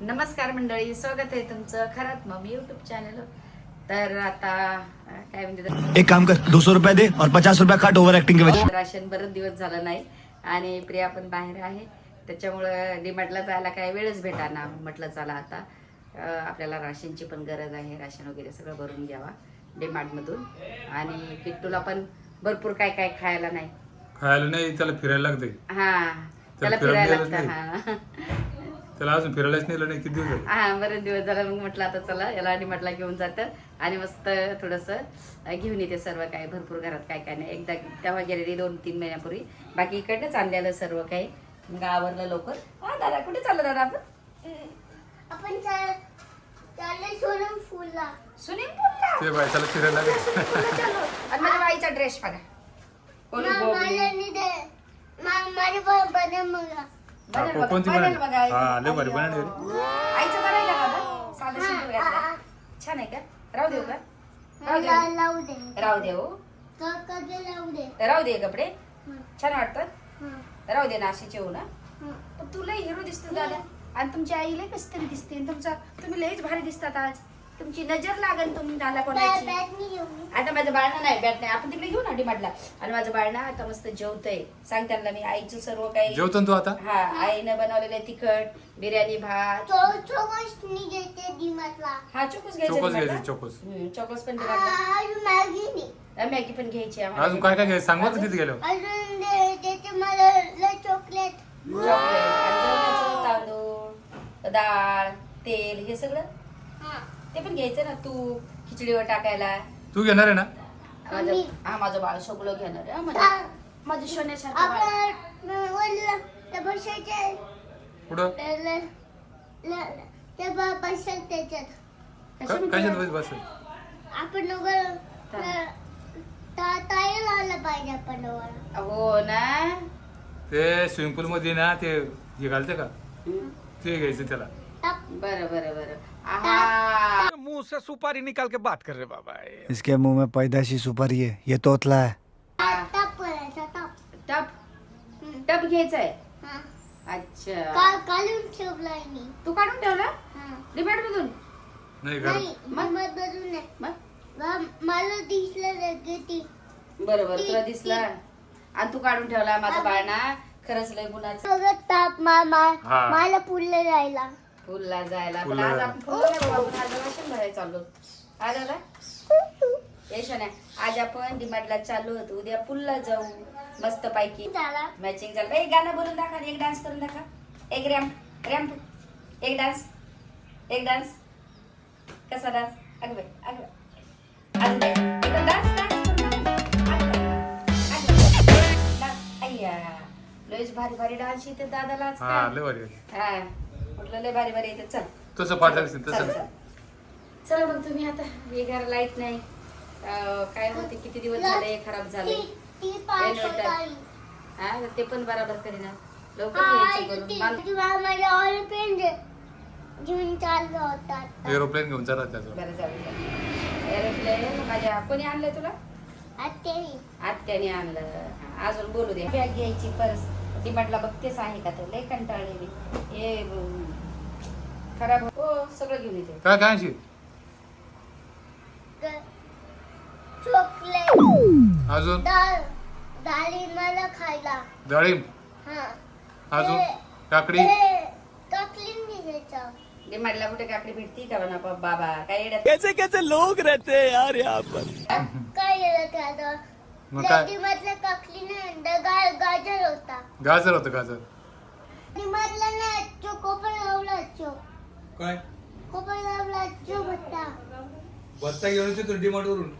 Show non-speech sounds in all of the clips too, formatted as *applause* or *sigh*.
नमस्कार मंडळी स्वागत आहे तुमचं खरात मग युट्यूब चॅनल तर आता काय म्हणते एक काम कर दो सौ रुपया दे और पचास रुपया काट ओवर एक्टिंग के वजह. राशन बरंच दिवस झालं नाही आणि प्रिया पण बाहेर आहे. त्याच्यामुळं डिमार्टला जायला काय वेळच भेटाना म्हटलं चला आता. आपल्याला राशनची पण गरज आहे राशन वगैरे सगळं भरून घ्यावा डिमार्टमधून. आणि किट्टूला पण भरपूर काय काय खायला नाही. खायला नाही त्याला फिरायला लागते हा त्याला फिरायला लागतं हा. त्याला अजून फिरायलाच नेलं नाही किती दिवस झाले. हा बरेच दिवस झाला. मग म्हटलं आता चला याला डिमार्टला घेऊन जातं. आणि मस्त थोडंसं घेऊन येते सर्व काय भरपूर घरात काय काय नाही. एकदा तेव्हा गेलेली दोन तीन महिन्यापूर्वी. बाकी इकडनंच आणलेलं सर्व काही. मग आवरलं लवकर. हा दादा कुठे चाललं दादा आपण? आपण फुलला. स्विमिंग ते फिरायला लागते Swimming pool ला चाललो. आणि माझ्या बाईचा ड्रेस बघा. कोणी बोबडी. मला नाही दे मा- माझे पण बनव मग बनेल हा, कोणती? बघा. हा, लय भारी बनाली रे. आईचं बनायला का दादा साधं सिंपल घातलं छान आहे का? राहू देऊ का? राहू देऊ. लावू दे. राहू दे हो क- कधी लावू दे. राहू दे कपडे. हं, छान वाटतात हं, राहू दे नाशिकचे हो ना? हं. पण तुला हिरो दिसतो दादा. आणि तुमची आई लय कस तरी दिसते. आणि तुमचा तुम्ही लयच भारी दिसतात आज. तुमची नजर लागन तुम्ही दादा बॅ- कोणाची. आता माझं बाळणं नाही बॅट नाही. आपण तिकडे घेऊ ना डिमांडला आणि माझं बाळणं आता मस्त जेवतंय. सांग त्यांना मी आईचं सर्व काही. जेवतो ना तू आता? हा आईनं बनवलेलं तिखट बिर्याणी भात. चोकोस. हा चोकोस घ्यायचं चोकोस? घ्यायचे चोकोस. हम्म, चोकोस पण डिमांडला मॅगी पण घ्यायची अजून काय काय घ्यायचं तिथे गेलो? अजून दे- देते मला लय चॉकलेट. चॉकलेट आणि जेवणाचं तांदूळ डाळ तेल हे सगळं. ते पण घ्यायचं ना तूप खिचडीवर टाकायला. तू घेणार आहे ना? माझं हा माझं बाळ सगळं घेणार आहे माझं. माझं सोन्यासारखं बाळ. आहे. ते कुठं ते कशाने बस आपण लावलं पाहिजे हो ना? ते स्विमिंग पूल मध्ये ना ते हे घालते का. ते घ्यायचं त्याला. बरं बरं बरं. आहा. मुंह से सुपारी निकाल के बात कर रहे बाबा इसके मुंह में पैदाशी सुपारी है ये तोतला है। टाप करायचा टाप टप. टप घ्यायचाय हा. अच्छा. का- काढून ठेवलाय मी. तू काढून ठेवला? हा. डिमांड मधून? नाही नाही मग? बदलून नाही. मग? वा- मला दिसलं लगे ती. बरोबर तुला दिसला? आणि तू काढून ठेवला माझं बाळ ना खरंच लय गुणाचं. सगळं ताप मा- मा- हा. मला पुरलं जायला. फुलला जायला. पण आज. आपण फुलला नाही बाबा, आपण आज राशन भरायला चाललो आलं ना यशोने आज आपण डिमांडला चाललो होतो. उद्या पुलला जाऊ. मस्त पैकी. झाला. मॅचिंग झालं. एक गाणं बोलून दाखवा एक डान्स करून दाखवा. एक रॅम्प रॅम्प एक डान्स एक डान्स कसा डान्स अगं बाई अगं बाई. अजून काय? एकदा डान्स डान्स करून दाखव. अगं बाई, अगं बाई. डान्स. अय्या लयच भारी भारी डान्स येते दादाला आज हा काय? लय भारी. आहे. हा. म्हटलं लय भारी भारी येते चल. तसं पाठ लागेल तसं. चल. चला. मग तुम्ही आता वेगार लाइट नाही. अं, काय होते किती दिवस झाले खराब झाले? ती ती. हा ते पण बराबर करीना. लवकर घ्यायचं करून. ती- मान- ती बा- माझ्या ऑइल पेन घेऊन चाललो होता. आता. एरोप्लेन घेऊन चला त्याचं. बरं जाऊ एरोप्लेन माझ्या कोणी आणलंय तुला? आत्यानी. आणलं. हा, अजून बोलू दे. बॅग घ्यायची पर्स. डिमांडला बघतेच आहे का तर लय कंटाळले मी हे अं, खराब हो सगळं घेऊन येते. काय काय आणशील? ग- चॉकलेट. अजून? डाळ खायला. डाळिंब? हा. अजून? ते- काकडी? ते कुठे काकडी भेटती का म्हणा बा- बाबा? काय येड्यात? कैसे कैसे लोग रहते हैं यार यहाँ पर? काय मग काकली नाही गा- गाजर होता. गाजर होतं गाजर. डिमार्टला नाही चो कोपर लावला चो काय? भत्ता घेऊन येतो तू डिमांड वरून.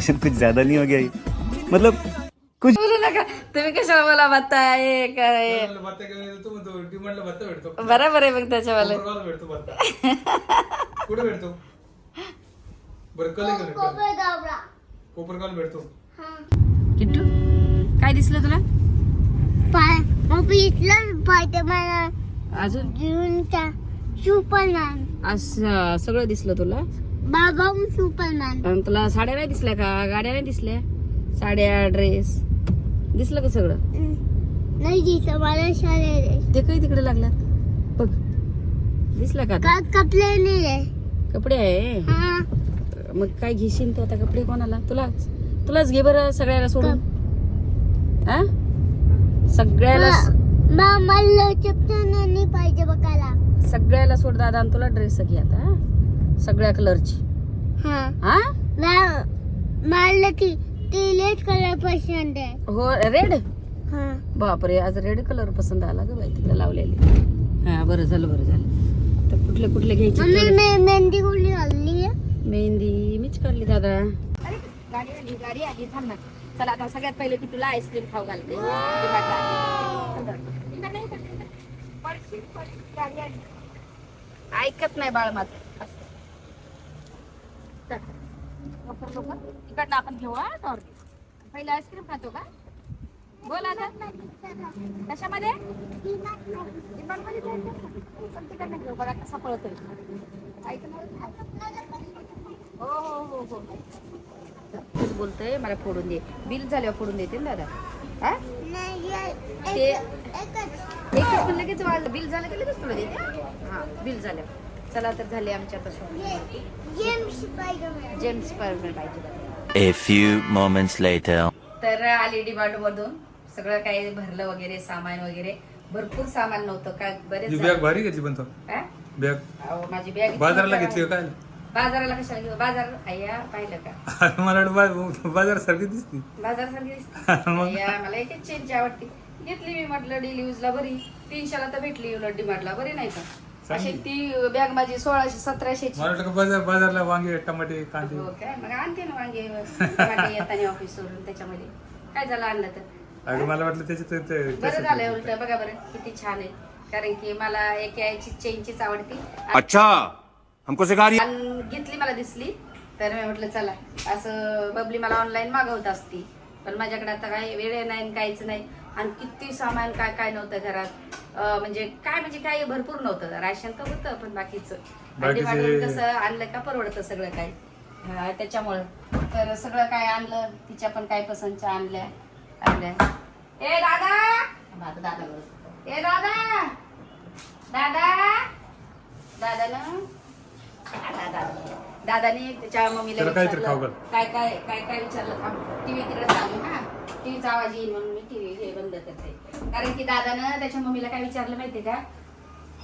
साहब कुछ ज्यादा नहीं हो गया ये? मतलब कुछ बोलू नका. तुम्ही कशाला मला बत्ता? आहे? काय भत्ता घेऊन येतो म्हणतो डिमांडला भत्ता भेटतो. बरोबर आहे मग त्याच्यावाले. कोपरगावला भेटतो भत्ता कुठे भेटतो? बरं कल गावला कोपरगावला भेटतो. हा किट्टू काय दिसलं तुला? पाय. अजून? जूनचा सुपरमॅन. असं सगळं दिसलं तुला? बाबा सुपरमॅन. आणि तुला साड्या नाही दिसल्या का? गाड्या नाही दिसल्या? साड्या ड्रेस. दिसलं का सगळं? नाही दिसत मला शाळेत ते काही तिकडे लागला बघ. दिसला का आता? कपडे नाही कपडे आहे? हा. मग काय घेशील तू आता? कपडे कोणाला? तुलाच. तुलाच घे बरं सगळ्याला सोडून. हा सगळ्याला नाही पाहिजे बघायला. सगळ्याला सोड दादा आणि तुला ड्रेस घे आता हा? सगळ्या कलरची हा. हा? लेट कलर पसंत आहे. हो रेड हा. बापरे आज रेड कलर पसंत आला ग बाई तिला लावलेली. हा बरं झालं बरं झालं. तर कुठले कुठले घ्यायचे मम्मी तुला? मे मेहंदी कुठली घालली आहे? मेहंदी मीच काढली दादा. अरे गाडी आली गाडी आली थांब ना. चला आता सगळ्यात पहिले की तुला आईस्क्रीम खाऊ घालते. ऐकत नाही बाळ माझं. इकडनं आपण घेऊ हा. पहिले आईस्क्रीम खातो का? बोल आता. कशामध्ये? तिकडनं घेऊ बघा कसा पळतोय हो हो हो हो. बोलतोय मला फोडून दे. बिल झाल्यावर फोडून देते ना दादा. हा? ते एकच एकच पण लगेच बिल झालं की लगेच तुला देते? हा बिल झालं. चला तर झाले आमच्या तसं जेम्स पाहिजे James. A few moments later. तर आली डिमांड मधून. सगळं काही भरलं वगैरे सामान वगैरे. भरपूर सामान नव्हतं काय बरेच. बॅग भारी घेतली पण तो. हा? बॅग अहो, माझी बॅग बाजाराला घेतली का काय? बाजाराला कशाला घेऊ? बाजार अय्या पाहिलं का? *laughs* मला वाटलं बा- बाजार सारखी दिसती. *laughs* बाजार सारखी दिसते. *laughs* मग? अय्या, मला एकच चेनची आवडते. घेतली मी म्हटलं डेली यूजला बरी. तीनशेला तर भेटली उलट डिमांडला बरी नाही का? अशी. ती बॅग माझी सोळाशे सतराशेची. मला वाटलं का बाजार बाजारला वांगे टमाटे कांदे. हो काय मग आणते ना वांगे टमाटे येताना ऑफिस सोडून त्याच्यामध्ये. काय झालं आणलं तर? अगं मला वाटलं त्याच्यात ते- ते- बरं झालं त्याच्यात- उलट. बघा बरं किती छान आहे. कारण की मला एक याची चेनचीच आवडती. अच्छा! हमको रही आणि घेतली मला दिसली तर मी म्हटलं चला. असं बबली मला ऑनलाईन मागवत असती. पण माझ्याकडे आता काही वेळ नाही आणि काहीच नाही. आणि किती सामान काय काय नव्हतं घरात. म्हणजे काय म्हणजे काय भरपूर नव्हतं. राशन तर होतं पण बाकीचं. कसं आणलं का परवडतं सगळं काय हा, त्याच्यामुळं. तर सगळं काय आणलं? तिच्या पण काय पसंतच्या आणल्या आणल्या. ए दादा! माझा दादा बोलत. ए दादा! दादा! दादा ना? दादा दादा दादाने त्याच्या मम्मीला त्याला काहीतरी विचारलं, घाल. काय काय काय काय विचारलं? थांब. टीव्ही तिकडे चालू हा टीव्हीचा आवाज येईल म्हणून मी टीव्ही हे बंद करते. कारण की दादानं त्याच्या मम्मीला काय विचारलं माहितीये का?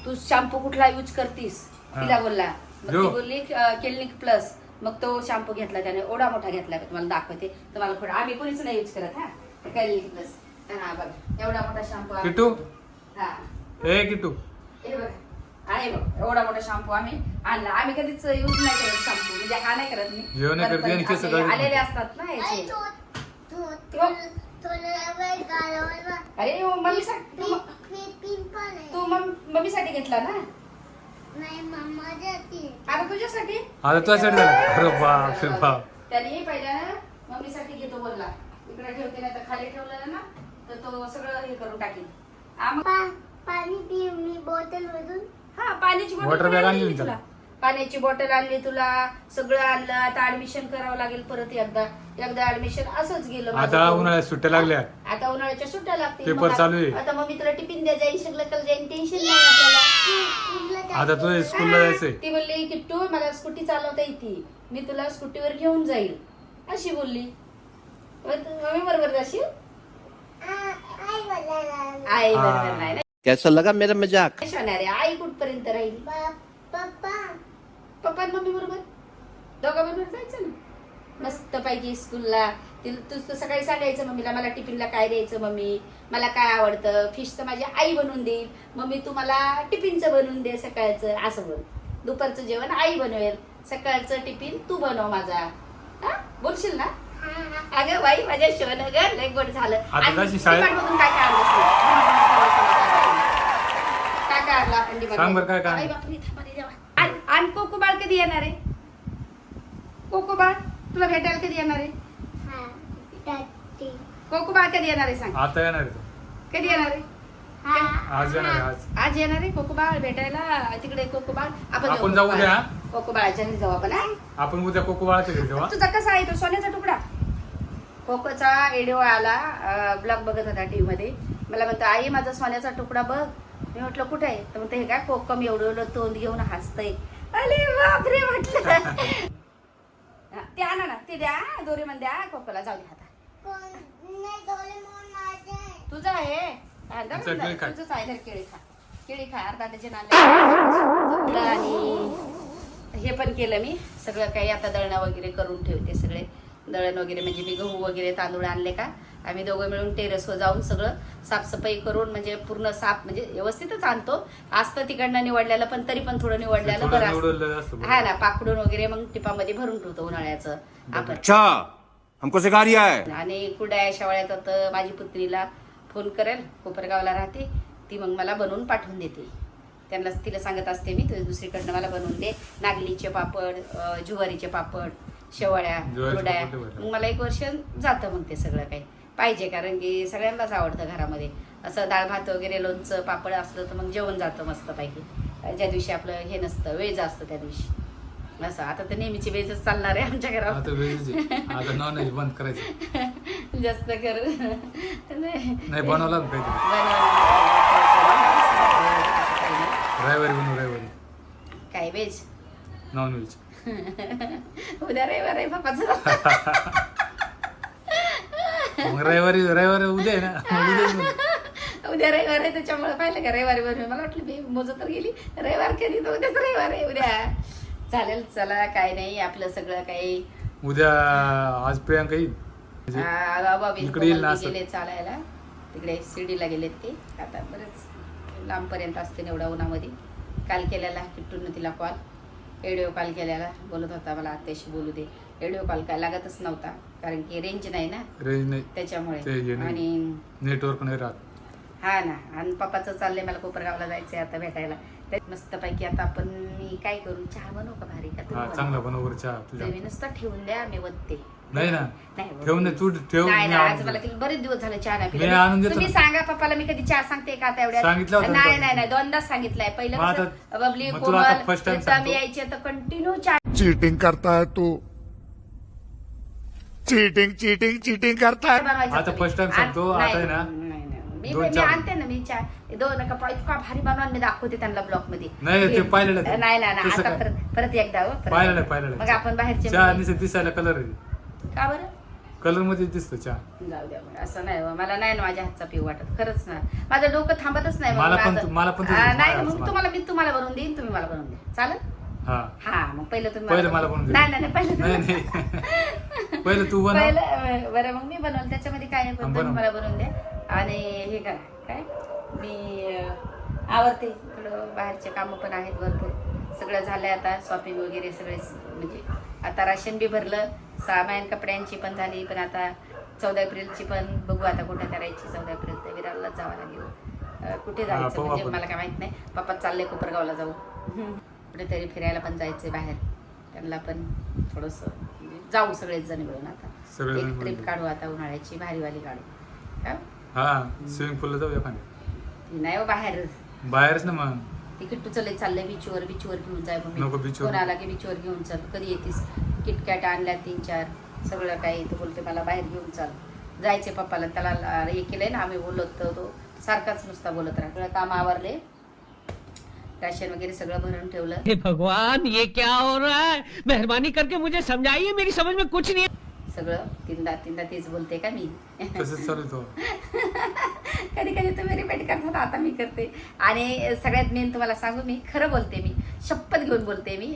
तू शॅम्पू कुठला यूज करतीस? हा. तिला बोलला. मग जो. ती बोलली केलनिक प्लस. मग तो शॅम्पू घेतला त्याने. एवढा मोठा घेतला तुम्हाला दाखवते. तुम्हाला थोडा आम्ही कोणीच नाही यूज करत हा. केलनिक प्लस. हा बघ. एवढा मोठा शॅम्पू किट्टू? हा. ए किट्टू. हे बघ. आहे बघ एवढा मोठा शॅम्पू आम्ही आणला. आम्ही कधीच यूज नाही करत शॅम्पू म्हणजे हा नाही करत मी. नाही करते आणि केस. आलेले असतात ना याचे अरे हो, मम्मीसाठी तू आहे. तू मम- मम्मीसाठी घेतला ना? नाही मम्मा जाते आता तुझ्यासाठी? आता तुझ्यासाठी झाला. अरे बाप रे बाप. त्याने पहिल्या मम्मीसाठी घेतो बोलला. इकडे ठेवते नाही तर खाली ठेवलं ना तर तो सगळं हे करून टाकील आ, मग- पा- पाणी पि मी बॉटल मधून. हा पाण्याची Water बॉटल bag आणली आणली तुला. पाण्याची बॉटल आणली तुला सगळं आणलं आता ऍडमिशन करावं लागेल परत एकदा. एकदा ऍडमिशन असंच गेलं माझं आता करून. उन्हाळ्यात सुट्ट्या लागल्या. आता उन्हाळ्याच्या सुट्ट्या लागतील. पेपर मग आ- चालू आहे. आता मम्मी तुला टिफिन द्या जाईल सगळं कल जाईल टेन्शन नाही आपल्याला. आता तुझ्या स्कूलला जायचंय. ती बोलली किट्टू मला स्कूटी चालवता येते. मी तुला स्कूटीवर घेऊन जाईल. अशी बोलली. मग तू मम्मी बरोबर जाशील? आई. बरोबर नाही कैसा लगा मेरा मजाक? आहे आई कुठपर्यंत राहील? बा- पप्पा पप्पा मम्मी बरोबर? दोघा बरोबर जायचं ना? मस्त पैकी स्कूलला तिला तू तू सकाळी सांगायचं मम्मीला मला टिफिनला काय द्यायचं मम्मी? मला काय आवडतं? फिश तर माझी आई बनवून देईल. मम्मी तू मला टिफिनचं बनवून दे सकाळचं. असं बोल. दुपारचं जेवण आई बनवेल. सकाळचं टिफिन तू बनव माझा. हा? बोलशील ना? अगं बाई माझ्या शिवण ग लय गोड झालं. आणि काय काय आपण डिमांड सांग बरं काय काय आई बापरे, थांबा रे देवा. आणि आणि कोको बाळ कधी येणार आहे कोको बाळ तुला भेटायला कधी येणार आहे हा दादी कोको बाळ कधी येणार आहे सांग आता येणार आहे तो. कधी येणार आहे हा आज येणार आहे आज आज येणार आहे कोको बाळ भेटायला तिकडे कोको बाळ आपण जाऊ. उद्या. कोको बाळाच्या घरी जाऊ आपण हा? आपण उद्या कोको बाळाच्या घरी जाऊ? तुझा कसा आहे तो सोन्याचा तुकडा कोकोचा व्हिडिओ आला ब्लॉग बघत होता टीव्ही मध्ये मला म्हणतो आई माझा सोन्याचा तुकडा बघ. मी म्हटलं कुठे आहे? तर म्हणते हे काय कोकम एवढं एवढं तोंड घेऊन हसतंय. अरे बापरे म्हटलं. ते आणा ना ते द्या दोरी मध्ये द्या कोकोला जाऊ दे आता. तुझं आहे? हा. तुझंच आहे तर केळी खा. केळी खा अर्धा डझन आणले आणि हे पण केलं मी सगळं काही आता दळणं वगैरे करून ठेवते सगळे. दळण वगैरे म्हणजे मी गहू वगैरे तांदूळ आणले का आम्ही दोघं मिळून टेरेसवर जाऊन सगळं साफसफाई करून म्हणजे पूर्ण साफ म्हणजे व्यवस्थितच आणतो. असतं तिकडनं निवडलेलं पण तरी पण थोडं निवडलेलं बरं असतं. हा ना पाकडून वगैरे मग टिपामध्ये भरून ठेवतो उन्हाळ्याचं. आपण. आणि कुड्या शेवाळ्याचा तर माझी पुत्रीला फोन करेल कोपरगावला राहते. ती मग मला बनवून पाठवून देते. त्यांना तिला सांगत असते मी तू दुसरीकडनं मला बनवून दे. नागलीचे पापड ज्वारीचे पापड शेवळ्या कुरड्या. मग मला एक वर्ष जातं मग ते सगळं काही. पाहिजे कारण की सगळ्यांनाच आवडतं घरामध्ये. असं डाळ भात वगैरे लोणचं पापड असलं तर मग जेवण जातं मस्तपैकी. ज्या दिवशी आपलं हे नसतं वेळ असतं त्या दिवशी. असं. आता तर नेहमीची वेळच चालणार आहे आमच्या घरात बंद करायचं. *laughs* जास्त कर. नाही. बनवला रविवारी बनवू रविवारी काय वेज नॉन व्हेज *laughs* उद्या रविवार आहे बापाचं. *laughs* मग रविवारी रविवारी उद्या आहे ना? *laughs* बनवू. उद्या रविवार आहे त्याच्यामुळे पाहिलं का रविवारी बनवे मला वाटलं मी मोजत तर गेली. रविवार कधी तर उद्याच रविवार आहे उद्या. चालेल चला काय नाही आपलं सगळं काही. उद्या आज प्रियांका येईल. म्हणजे आ, बाबा इकडे येईल ना कोमल असं. गेले चालायला. तिकडे शिर्डीला गेलेत ते. आता बरेच लांबपर्यंत असते ना एवढ्या उन्हामध्ये. काल केलेला किट्टून तिला कॉल व्हिडिओ कॉल केलेला बोलत होता मला आत्याशी बोलू दे. व्हिडिओ कॉल काय लागतच नव्हता कारण की रेंज नाही ना. रेंज नाही. त्याच्यामुळे. आणि नेटवर्क नाही राहत. हा ना. आणि पप्पाचं चाललंय मला कोपरगावला जायचंय आता भेटायला. मस्तपैकी आता आपण मी काय करू? चहा बनवू का भारी? का तुम्ही नुसतं ठेवून द्या मी वत्ते. नाही ना नाही ठेव ना तू ठेव नाही मी ना, आज आणून मला देतो. बरेच दिवस झाले चहा नाही मी पिला. देतो तुम्ही ना. सांगा पप्पाला मी कधी चहा सांगते का आता एवढ्या सांगितलं होतं ना नाही तो. नाही नाही दोनदाच सांगितलंय पहिलं मग कसं, आता- बबली मग तुला आता कोमल first time प्रीतम सांगतो. यायचे तर कंटिन्यू चहा चीटिंग करता है तू चीटिंग चीटिंग चीटिंग करता है बनवायचा आता तुम्ही. first time आ- सांगतो, आता आहे ना, नाही, नाही. मी दोन मी चहा. आणते ना मी चहा दोन कप इतका भारी बनवून मी दाखवते त्यांना ब्लॉगमध्ये नाही, ते पाहिलेलं आहे. नाही नाही नाही, तसं आता काय? परत परत एकदा हो, परत पाहिलेलं आहे, एकदा. पाहिलेलं मग. आपण बाहेरचे चहा मुली- दिसायला कलर आहे का बरं? कलरमध्ये दिसतो चहा. जाऊ द्या असं नाही हो. मला नाही ना माझ्या हातचा पिऊ वाटत खरंच ना. माझं डोकं थांबतच नाही मग मला पण- माझं- मला पण तसंच आ, माझ्या नाही मग. तुम्हाला मी तुम्हाला बनवून देईन तुम्ही मला बनवून द्या. चालेल? हा. हा मग पहिलं तुम्ही पहिलं मला बनवून दे. नाही नाही नाही, पहिलं नाही. तुम्ही- नाही *laughs* पहिलं तू बनव. पहिलं बरं मग मी बनवलं. त्याच्यामध्ये काय आहे, पण बनव. तुम्ही मला बनवून द्या. आणि हे करा. काय? मी अं, आवडते इकडं बाहेरचे कामं पण आहेत भरपूर. सगळं झालंय आता. शॉपिंग वगैरे सगळे म्हणजे आता राशन बी भरलं. सामान कपड्यांची पण झाली पण आता चौदा एप्रिलची पण बघू आता कुठे करायची चौदा एप्रिल. तर विरारलाच जावं लागेल. कुठे जायचं म्हणजे. मला काय माहीत नाही. पप्पा चालले कोपरगावला जाऊ *laughs* कुठेतरी फिरायला पण जायचंय बाहेर. त्यांना पण थोडंसं म्हणजे जाऊ सगळेच जण मिळून आता. एक ट्रिप. काढू आता उन्हाळ्याची भारीवाली काढू. का हा स्विमिंग पूलला जाऊ एखाद्या ती नाही हो बाहेर. बाहेरच ना मग. ती किट्टू चालले चाललंय बीचवर बीचवर घेऊन जाय नको beachवर. कोण आला की बीचवर घेऊन चल. कधी येतीस? किटकॅट आणल्या तीन चार सगळं काही तो बोलते मला बाहेर घेऊन चाल. जायचे पप्पाला त्याला हे केलंय ना आम्ही बोलत तो सारखाच नुसता बोलत राहा सगळं काम आवरले. राशन वगैरे सगळं भरून ठेवलं. हे भगवान ये क्या हो रहा है? मेहरबानी करके मुझे समझाइए मेरी समझ में कुछ नहीं सगळं तीनदा तीनदा तेच बोलते का मी? *laughs* कधी कधी तुम्ही रिपीट करतात आता मी करते. आणि सगळ्यात मेन तुम्हाला सांगू मी खरं बोलते मी. शपथ घेऊन बोलते मी.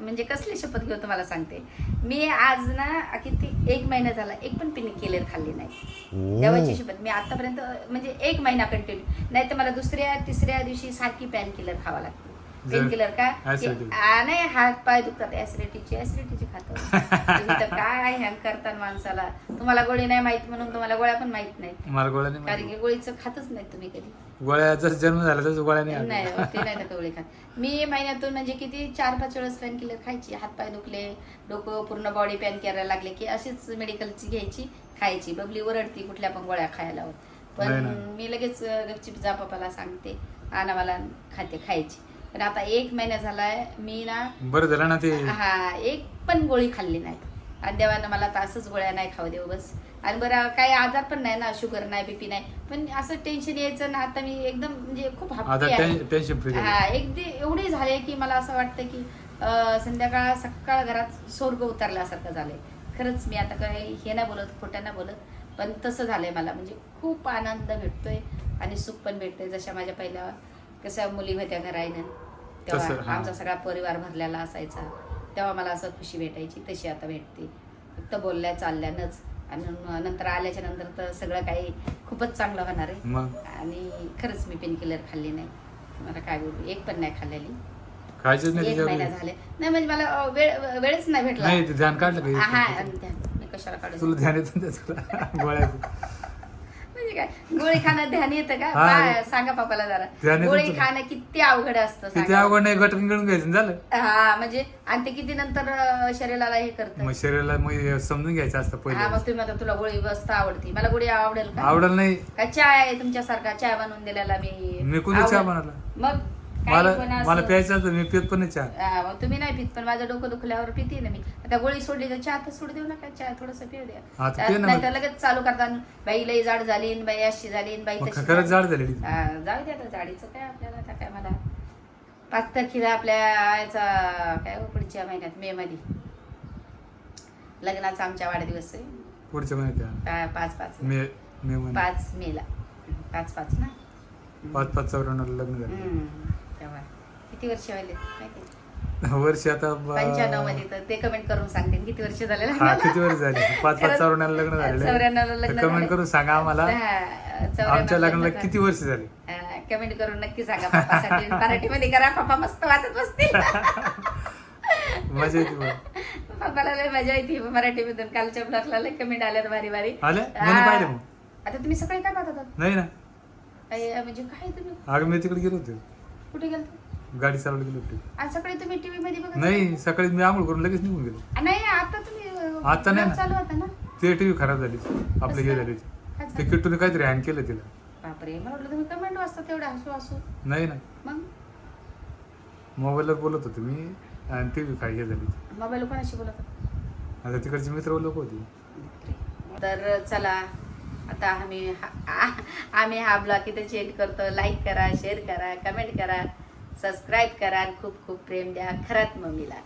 म्हणजे कसली शपथ घेऊन तुम्हाला सांगते. मी आज ना किती एक महिना झाला एक पण पिन केलेर खाल्ली नाही. देवाची शपथ. मी आतापर्यंत म्हणजे एक महिना कंटिन्यू नाही तर मला दुसऱ्या तिसऱ्या दिवशी सारखी पॅन किलर खावा लागते. पेन किलर का? Acidity. की- आ, नाही हात पाय दुखतात ऍसिडिटीची ऍसिडिटीची खातो. तुम्ही तर काय हँग करतात माणसाला? तुम्हाला गोळी नाही माहीत म्हणून तुम्हाला गोळ्या पण माहीत नाहीत मला गोळ्या नाही कारण माहिती. की गोळीचं खातच नाही तुम्ही कधी. गोळ्या जन्म झाला तसं गोळ्या नाही. ते नाही तर *laughs* गोळी खात. मी महिन्यातून म्हणजे किती चार पाच वेळेस पॅन किलर खायची. हातपाय दुखले डोकं पूर्ण बॉडी पॅन करायला लागले की अशीच मेडिकलची घ्यायची खायची. बबली ओरडती कुठल्या पण गोळ्या खायला लावत पण नाही. मी लगेच अं, गपचिप जा पप्पाला सांगते. आणा मला खाते खायची. पण आता एक महिना झालाय मी ना बरं झालं ना ते. हा एक पण गोळी खाल्ली नाही. आणि देवानं मला तर असंच गोळ्या नाही खाऊ देऊ बस. आणि बरं काही आजार पण नाही ना शुगर नाही बीपी नाही. पण असं टेन्शन यायचं ना आता मी एकदम म्हणजे खूप आता happy आहे. टेन- टेन्शन फ्री हा एकदी एवढी झाले की मला असं वाटतं की अं, संध्याकाळ सकाळ घरात स्वर्ग उतरल्यासारखं झालंय. खरंच मी आता काही हे नाही बोलत खोटं नाही बोलत पण तसं झालंय मला. म्हणजे खूप आनंद भेटतोय आणि सुख पण भेटतंय. जशा माझ्या पहिल्या कशा मुली होत्या घराईनं तसं, तेव्हा हा. आमचा सगळा परिवार भरलेला असायचा. तेव्हा मला असं खुशी भेटायची तशी आता भेटते. फक्त बोलल्या चालल्यानंच. आणि न- नंतर आल्याच्यानंतर तर सगळं काही खूपच चांगलं होणार आहे. मग? आणि खरंच मी पेन किलर खाल्ली नाही. मला काय बोलू एक पण नाही खाल्लेली. खायचंच नाही एक महिना त्याच्यावर? झाले. नाही म्हणजे मला अं, वेळ वेळच नाही भेटला. नाही ते ध्यान काढलं हा आणि. मी कशाला काढू तुला ध्यान येतं ना त्याचं *laughs* गोळ्याचं काय? गोळी खाणं ध्यान येतं का? हा. बा- सांगा ध्यान जरा. येतं. गोळी तुला. खाणं किती अवघड असतं किती सांगा. अवघड नाही गटून गळून घ्यायचं आणि झालं. हा म्हणजे आणि ते किती नंतर अं, शरीराला हे करतं? मग शरीराला मग हे समजून घ्यायचं असतं हा पहिले मग तुम्ही आता तुला गोळी बसता आवडती. मला गोळी आवडेल का? आवडल नाही. काय चाय आहे तुमच्यासारखा? चाय बनवून दिलेला मी. मी कोणता चहा आवड- बनवला? मग? काही मला पण मला असं- प्यायचं मी पित पण नाही चहा. हा, मग तुम्ही नाही पित पण माझं डोकं दुखल्यावर पिते ना मी. आता गोळी सोडली तर चहा तर सोड देऊ नका चहा थोडस पिऊ द्या. तर पिऊ ना नाही. तर लगेच चालू करतात बाई लई जाड झाली न बाई अशी झाली न बाई मग तशी खरंच झाली. जाड झालेली हा, जाऊ द्या आता जाडीचं काय आपल्याला आता काय मला. पाच तारखेला आपल्या याचा काय हो, पुढच्या महिन्यात मे मध्ये. लग्नाचा आमच्या वाढदिवस आहे. पुढच्या महिन्यात काय पाच पाच. मे मे महिन्यात पाच मेला. पाच पाच ना? पाच पाच चौऱ्याण्णव लग्न झालं. हम्म, तेव्हा किती वर्ष व्हायले? माहिती वर्ष आता पंच्याण्णवमध्ये तर ते कमेंट करून सांगते. किती वर्ष झाले हा. किती वर्ष झाले? पाच पाच. चौऱ्याण्णव लग्न चौऱ्याण्णवला लग्न कमेंट झाले. करून सांगा आम्हाला. आमच्या लग्नाला लग्न किती वर्ष झाले? झाले. कमेंट करून नक्की सांगा पप्पासाठी. मराठीमध्ये करा पप्पा मस्त वाचत बसतील. *laughs* मजा येते. पप्पाला लय मजा येते. मराठीमधून कालच्या ब्लॉगला लय कमेंट आल्यात भारी भारी आले? मी नाही पाहिले मग. आता तुम्ही सकाळी काय पाहत होतात? नाही ना. म्हणजे काय तुम्ही? अगं मी तिकडे गेलो होतो. कुठे गेलता? गाडी चालवली गेलो होतो. आज सकाळी तुम्ही टीव्ही मध्ये बघत नाही सकाळी मी आंघोळ करून लगेच निघून गेलो. होता? नाही आता तुम्ही अं, आता नाही ना. चालू होता ना? ते टीव्ही खराब झाली. आपली हे? झाली. काय ते झालं? किट्टूने काहीतरी हँग केलं तिला. बापरे मला वाटलं तुम्ही कमेंट वाचता तेवढं हसू हसू. नाही ना मग? मोबाईलवर बोलत होतो मी आणि टीव्ही काय हे झाली. मोबाईल कोणाशी बोलत होता? आता तिकडचे मित्र लोक होते. तर चला आता आम्ही हा- आम्ही हा ब्लॉग इथे चेंज करतो. लाईक करा शेअर करा कमेंट करा सबस्क्राईब करा आणि खूप खूप प्रेम द्या. खरात मम्मीला.